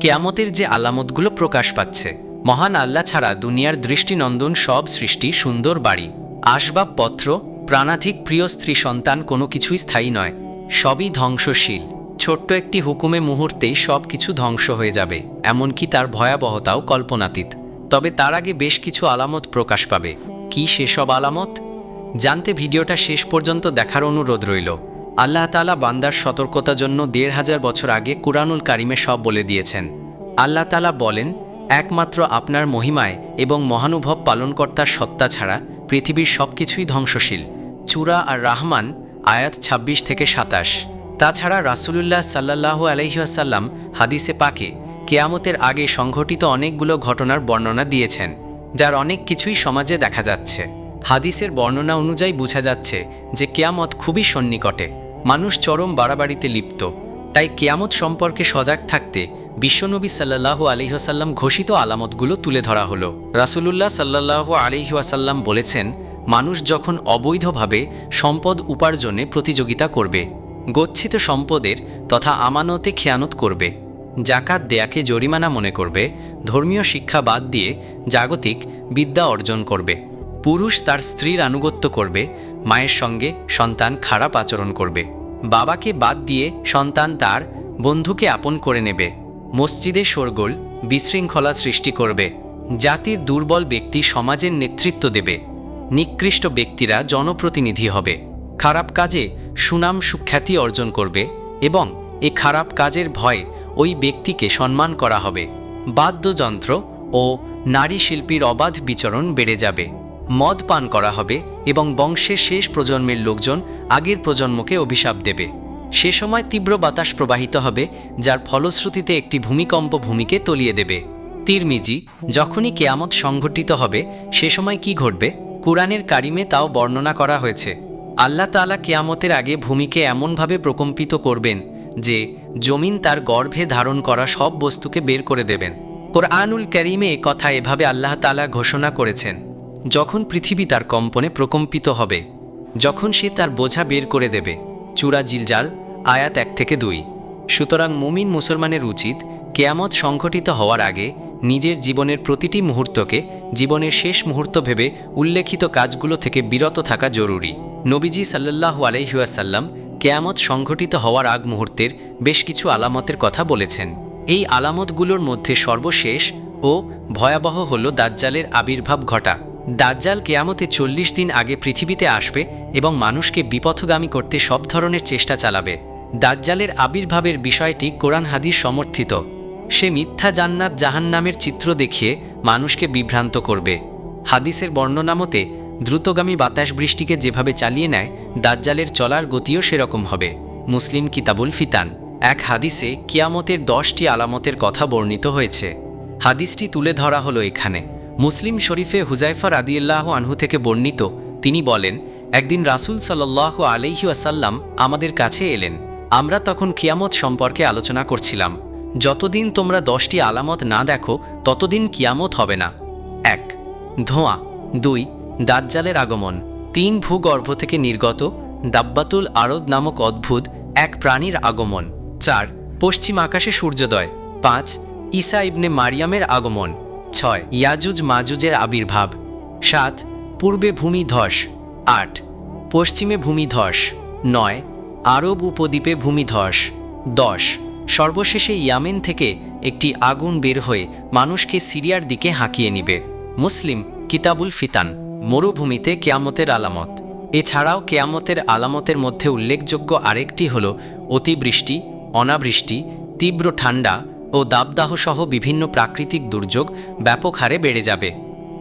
কেয়ামতের যে আলামতগুলো প্রকাশ পাচ্ছে, মহান আল্লাহ ছাড়া দুনিয়ার দৃষ্টিনন্দন সব সৃষ্টি সুন্দর বাড়ি আসবাবপত্র প্রাণাধিক প্রিয় স্ত্রী সন্তান কোনো কিছুই স্থায়ী নয়, সবই ধ্বংসশীল। ছোট্ট একটি হুকুমে মুহূর্তেই সব কিছু ধ্বংস হয়ে যাবে, এমনকি তার ভয়াবহতাও কল্পনাতীত। তবে তার আগে বেশ কিছু আলামত প্রকাশ পাবে। কি সেসব আলামত? জানতে ভিডিওটা শেষ পর্যন্ত দেখার অনুরোধ রইল। আল্লাহ তালা বান্দার সতর্কতার জন্য দেড় হাজার বছর আগে কুরআনুল কারিমে সব বলে দিয়েছেন। আল্লাহ তালা বলেন, একমাত্র আপনার মহিমায় এবং মহানুভব পালনকর্তার সত্তা ছাড়া পৃথিবীর সব কিছুই ধ্বংসশীল। চূড়া আর রাহমান আয়াত ২৬ থেকে সাতাশ। তাছাড়া রাসূলুল্লাহ সাল্লাহ আলহিহাসাল্লাম হাদিসে পাকে, কেয়ামতের আগে সংঘটিত অনেকগুলো ঘটনার বর্ণনা দিয়েছেন, যার অনেক কিছুই সমাজে দেখা যাচ্ছে। হাদিসের বর্ণনা অনুযায়ী বোঝা যাচ্ছে যে কেয়ামত খুবই সন্নিকটে। মানুষ চরম বাড়াবাড়িতে লিপ্ত। তাই কেয়ামত সম্পর্কে সজাগ থাকতে বিশ্বনবী সাল্লাহ আলিহাসাল্লাম ঘোষিত আলামতগুলো তুলে ধরা হলো। রাসূলুল্লাহ সাল্লাহ আলিহাসাল্লাম বলেছেন, মানুষ যখন অবৈধভাবে সম্পদ উপার্জনে প্রতিযোগিতা করবে, গচ্ছিত সম্পদের তথা আমানতে খেয়ানত করবে জাকাত দেয়াকে জরিমানা মনে করবে, ধর্মীয় শিক্ষা বাদ দিয়ে জাগতিক বিদ্যা অর্জন করবে, পুরুষ তার স্ত্রীর আনুগত্য করবে মায়ের সঙ্গে সন্তান খারাপ আচরণ করবে। বাবাকে বাদ দিয়ে সন্তান তার বন্ধুকে আপন করে নেবে। মসজিদে শোরগোল, বিশৃঙ্খলা সৃষ্টি করবে। জাতির দুর্বল ব্যক্তি সমাজের নেতৃত্ব দেবে। নিকৃষ্ট ব্যক্তিরা জনপ্রতিনিধি হবে। খারাপ কাজে সুনাম সুখ্যাতি অর্জন করবে এবং এ খারাপ কাজের ভয়ে ওই ব্যক্তিকে সম্মান করা হবে। বাদ্যযন্ত্র ও নারী শিল্পীর অবাধ বিচরণ বেড়ে যাবে। মদ পান করা হবে এবং বংশের শেষ প্রজন্মের লোকজন আগের প্রজন্মকে অভিশাপ দেবে। সে সময় তীব্র বাতাস প্রবাহিত হবে, যার ফলশ্রুতিতে একটি ভূমিকম্প ভূমিকে তলিয়ে দেবে। তিরমিজি, যখনই কেয়ামত সংঘটিত হবে, সে সময় কি ঘটবে? কোরআনের কারিমে তাও বর্ণনা করা হয়েছে। আল্লাহ তাআলা কেয়ামতের আগে ভূমিকে এমনভাবে প্রকম্পিত করবেন যে, জমিন তার গর্ভে ধারণ করা সব বস্তুকে বের করে দেবেন। কোরআনুল ক্যারিমে এ কথা এভাবে আল্লাহ তাআলা ঘোষণা করেছেন। যখন পৃথিবী তার কম্পনে প্রকম্পিত হবে, যখন সে তার বোঝা বের করে দেবে। চূড়া জিলজাল, আয়াত এক থেকে দুই। সুতরাং মুমিন মুসলমানের উচিত কেয়ামত সংঘটিত হওয়ার আগে নিজের জীবনের প্রতিটি মুহূর্তকে জীবনের শেষ মুহূর্ত ভেবে উল্লেখিত কাজগুলো থেকে বিরত থাকা জরুরি। নবীজি সাল্লাল্লাহু আলাইহুয়াসাল্লাম কেয়ামত সংঘটিত হওয়ার আগ মুহূর্তের বেশ কিছু আলামতের কথা বলেছেন। এই আলামতগুলোর মধ্যে সর্বশেষ ও ভয়াবহ হল দাজ্জালের আবির্ভাব ঘটা। দাজ্জাল কেয়ামতে চল্লিশ দিন আগে পৃথিবীতে আসবে এবং মানুষকে বিপথগামী করতে সব ধরনের চেষ্টা চালাবে। দাজ্জালের আবির্ভাবের বিষয়টি কোরআন হাদিস সমর্থিত। সে মিথ্যা জান্নাত জাহান্নামের চিত্র দেখিয়ে মানুষকে বিভ্রান্ত করবে। হাদিসের বর্ণনা মতে দ্রুতগামী বাতাস বৃষ্টিকে যেভাবে চালিয়ে নেয়, দাজ্জালের চলার গতিও সেরকম হবে। মুসলিম কিতাবুল ফিতান, এক হাদিসে কিয়ামতের দশটি আলামতের কথা বর্ণিত হয়েছে। হাদিসটি তুলে ধরা হলো এখানে। মুসলিম শরীফে হুজাইফা রাদিয়াল্লাহ আনহু থেকে বর্ণিত, তিনি বলেন, একদিন রাসূল সাল্লাহ আলাইহি আসাল্লাম আমাদের কাছে এলেন। আমরা তখন কিয়ামত সম্পর্কে আলোচনা করছিলাম। যতদিন তোমরা দশটি আলামত না দেখো, ততদিন কিয়ামত হবে না। এক। ধোঁয়া। দুই। দাজ্জালের আগমন। তিন ভূগর্ভ থেকে নির্গত দাব্বাতুল আরদ নামক অদ্ভুত এক প্রাণীর আগমন। চার। পশ্চিম আকাশে সূর্যোদয়। পাঁচ। ঈসা ইবনে মারিয়ামের আগমন। ছয়, ইয়াজুজ মাজুজের আবির্ভাব। সাত, পূর্বে ভূমিধস আট, পশ্চিমে ভূমিধস নয়, আরব উপদ্বীপে ভূমিধস দশ, সর্বশেষে ইয়ামেন থেকে একটি আগুন বের হয়ে মানুষকে সিরিয়ার দিকে হাঁকিয়ে নিবে। মুসলিম, কিতাবুল ফিতান, মরুভূমিতে কেয়ামতের আলামত। এছাড়াও কেয়ামতের আলামতের মধ্যে উল্লেখযোগ্য আরেকটি হল অতিবৃষ্টি, অনাবৃষ্টি, তীব্র ঠান্ডা ও দাবদাহসহ বিভিন্ন প্রাকৃতিক দুর্যোগ ব্যাপক হারে বেড়ে যাবে।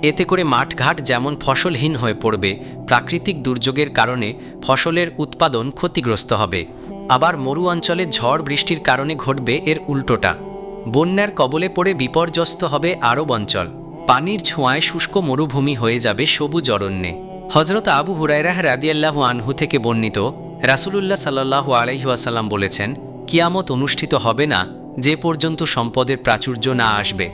এতে করে মাঠঘাট যেমন ফসলহীন হয়ে পড়বে, প্রাকৃতিক দুর্যোগের কারণে ফসলের উৎপাদন ক্ষতিগ্রস্ত হবে। আবার মরু অঞ্চলে ঝড় বৃষ্টির কারণে ঘটবে এর উল্টোটা। বন্যার কবলে পড়ে বিপর্যস্ত হবে আরব অঞ্চল। পানির ছোঁয়ায় শুষ্ক মরুভূমি হয়ে যাবে সবুজ অরণ্যে। হজরত আবু হুরাইরাহ রাদিয়াল্লাহু আনহু থেকে বর্ণিত রাসূলুল্লাহ সাল্লাল্লাহু আলাইহি ওয়াসাল্লাম বলেছেন, কিয়ামত অনুষ্ঠিত হবে না যে পর্যন্ত সম্পদের প্রাচুর্য না আসবে।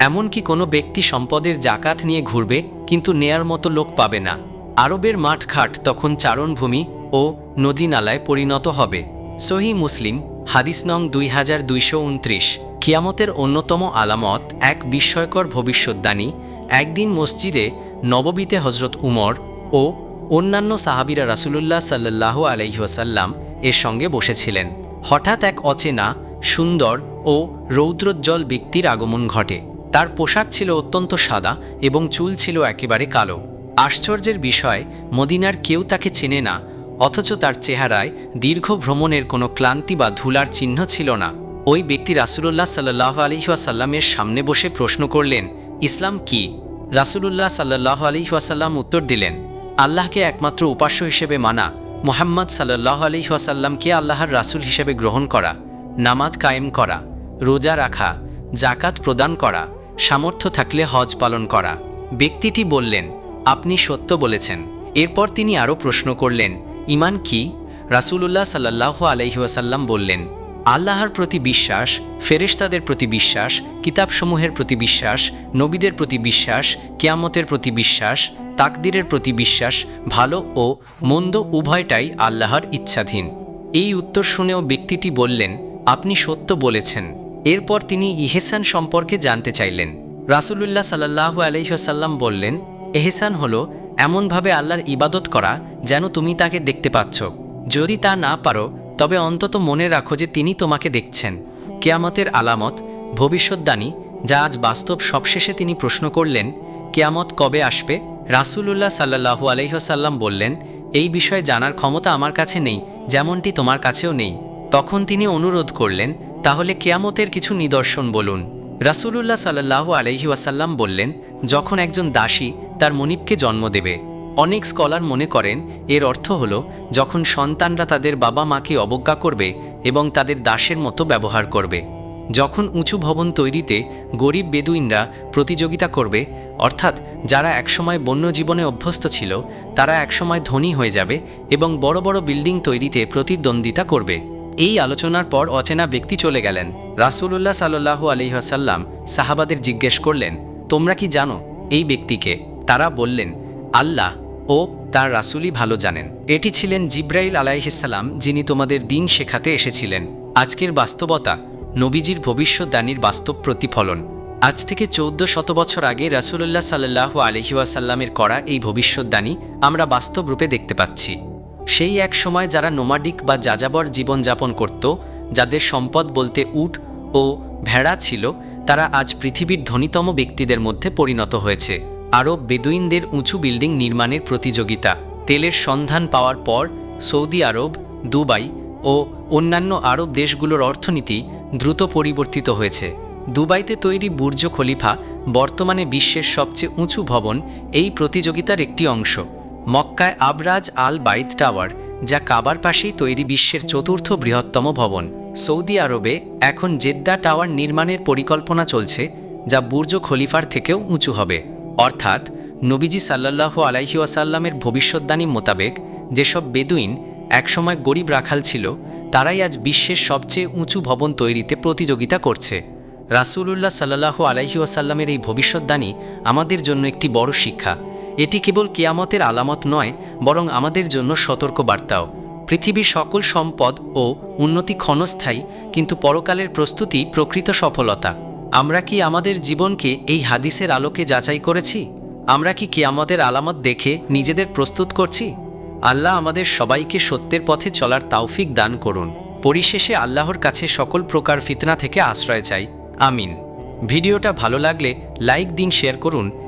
এমনকি কোনো ব্যক্তি সম্পদের জাকাত নিয়ে ঘুরবে, কিন্তু নেয়ার মতো লোক পাবে না। আরবের মাঠঘাট তখন চারণভূমি ও নদী নালায় পরিণত হবে। সহি মুসলিম, হাদিস নং দুই হাজার দুইশো উনত্রিশ। কিয়ামতের অন্যতম আলামত, এক বিস্ময়কর ভবিষ্যদ্বাণী, একদিন মসজিদে নববীতে হজরত উমর ও অন্যান্য সাহাবিরা রাসুলুল্লাহ সাল্লাহ আলহিহাসাল্লাম এর সঙ্গে বসেছিলেন। হঠাৎ এক অচেনা সুন্দর ও রৌদ্রোজ্জ্বল ব্যক্তির আগমন ঘটে। তার পোশাক ছিল অত্যন্ত সাদা এবং চুল ছিল একেবারে কালো। আশ্চর্যের বিষয়, মদিনার কেউ তাকে চেনে না, অথচ তার চেহারায় দীর্ঘ ভ্রমণের কোনো ক্লান্তি বা ধুলার চিহ্ন ছিল না। ওই ব্যক্তি রাসুলুল্লাহ সাল্লাহ আলহিহাসাল্লামের সামনে বসে প্রশ্ন করলেন, ইসলাম কি? রাসুলুল্লাহ সাল্লাহ আলহিহাসাল্লাম উত্তর দিলেন, আল্লাহকে একমাত্র উপাস্য হিসেবে মানা, মোহাম্মদ সাল্লাহ আলহিহাসাল্লামকে আল্লাহর রাসূল হিসেবে গ্রহণ করা। নামাজ কায়েম করা, রোজা রাখা জাকাত প্রদান করা, সামর্থ্য থাকলে হজ পালন করা। ব্যক্তিটি বললেন, আপনি সত্য বলেছেন। এরপর তিনি আরও প্রশ্ন করলেন, ইমান কি? রাসূলুল্লাহ সাল্লাহ আলহিহাসাল্লাম বললেন, আল্লাহর প্রতি বিশ্বাস, ফেরেশতাদের প্রতি বিশ্বাস, কিতাবসমূহের প্রতি বিশ্বাস, নবীদের প্রতি বিশ্বাস, কিয়ামতের প্রতি বিশ্বাস, তাকদিরের প্রতি বিশ্বাস, ভালো ও মন্দ উভয়টাই আল্লাহর ইচ্ছাধীন। এই উত্তর শুনেও ব্যক্তিটি বললেন আপনি সত্য বলেছেন। এরপর তিনি ইহেসান সম্পর্কে জানতে চাইলেন। রাসূলুল্লাহ সাল্লাহ আলহিহাসাল্লাম বললেন এহেসান হলো এমনভাবে আল্লাহর ইবাদত করা যেন তুমি তাকে দেখতে পাচ্ছ। যদি তা না পারো, তবে অন্তত মনে রাখো যে তিনি তোমাকে দেখছেন। কেয়ামতের আলামত, ভবিষ্যদ্বাণী, যা আজ বাস্তব সবশেষে তিনি প্রশ্ন করলেন, কেয়ামত কবে আসবে? রাসূলুল্লাহ সাল্লাহু আলহিহসাল্লাম বললেন, এই বিষয়ে জানার ক্ষমতা আমার কাছে নেই, যেমনটি তোমার কাছেও নেই। তখন তিনি অনুরোধ করলেন, তাহলে কেয়ামতের কিছু নিদর্শন বলুন। রাসূলুল্লাহ সাল্লাহু আলহি ওয়াসাল্লাম বললেন, যখন একজন দাসী তার মনিবকে জন্ম দেবে, অনেক স্কলার মনে করেন, এর অর্থ হল, যখন সন্তানরা তাদের বাবা মাকে অবজ্ঞা করবে এবং তাদের দাসের মতো ব্যবহার করবে। যখন উঁচু ভবন তৈরিতে গরিব বেদুইনরা প্রতিযোগিতা করবে, অর্থাৎ যারা একসময় বন্য জীবনে অভ্যস্ত ছিল, তারা একসময় ধনী হয়ে যাবে এবং বড় বড় বিল্ডিং তৈরিতে প্রতিদ্বন্দ্বিতা করবে। এই আলোচনার পর অচেনা ব্যক্তি চলে গেলেন। রাসূলুল্লাহ সাল্লাহু আলহিহাসাল্লাম সাহাবাদের জিজ্ঞেস করলেন, তোমরা কি জানো এই ব্যক্তিকে? তারা বললেন, আল্লাহ ও তার রাসূলই ভালো জানেন। এটি ছিলেন জিব্রাইল আলাইহিসাল্লাম যিনি তোমাদের দিন শেখাতে এসেছিলেন। আজকের বাস্তবতা নবীজির ভবিষ্যদ্বাণীর বাস্তব প্রতিফলন। আজ থেকে চৌদ্দ শত বছর আগে রাসূলুল্লাহ সাল্লাহ আলহিউসাল্লামের করা এই ভবিষ্যদ্বাণী আমরা বাস্তব রূপে দেখতে পাচ্ছি। সেই এক সময় যারা নোমাডিক বা যাযাবর জীবনযাপন করত, যাদের সম্পদ বলতে উট ও ভেড়া ছিল, তারা আজ পৃথিবীর ধনীতম ব্যক্তিদের মধ্যে পরিণত হয়েছে। আরব বেদুইনদের উঁচু বিল্ডিং নির্মাণের প্রতিযোগিতা, তেলের সন্ধান পাওয়ার পর সৌদি আরব, দুবাই ও অন্যান্য আরব দেশগুলোর অর্থনীতি দ্রুত পরিবর্তিত হয়েছে। দুবাইতে তৈরি বুর্জ খলিফা বর্তমানে বিশ্বের সবচেয়ে উঁচু ভবন এই প্রতিযোগিতার একটি অংশ। মক্কায় আবরাজ আল বাইদ টাওয়ার, যা কাবার পাশেই তৈরি বিশ্বের চতুর্থ বৃহত্তম ভবন। সৌদি আরবে এখন জেদ্দা টাওয়ার নির্মাণের পরিকল্পনা চলছে, যা বুর্জ খলিফার থেকেও উঁচু হবে। অর্থাৎ, নবীজি সাল্লাল্লাহু আলাইহি ওয়াসাল্লামের ভবিষ্যদ্বাণী মোতাবেক, যেসব বেদুইন একসময় গরিব রাখাল ছিল, তারাই আজ বিশ্বের সবচেয়ে উঁচু ভবন তৈরিতে প্রতিযোগিতা করছে। রাসূলুল্লাহ সাল্লাহু আলাইহি ওয়াসাল্লামের এই ভবিষ্যদ্বাণী আমাদের জন্য একটি বড় শিক্ষা। এটি কেবল কেয়ামতের আলামত নয়, বরং আমাদের জন্য সতর্ক বার্তাও পৃথিবীর সকল সম্পদ ও উন্নতি ক্ষণস্থায়ী, কিন্তু পরকালের প্রস্তুতি প্রকৃত সফলতা। আমরা কি আমাদের জীবনকে এই হাদিসের আলোকে যাচাই করেছি? আমরা কি কেয়ামতের আলামত দেখে নিজেদের প্রস্তুত করছি? আল্লাহ আমাদের সবাইকে সত্যের পথে চলার তাওফিক দান করুন। পরিশেষে আল্লাহর কাছে সকল প্রকার ফিতনা থেকে আশ্রয় চাই। আমিন। ভিডিওটা ভালো লাগলে লাইক, দিন শেয়ার করুন।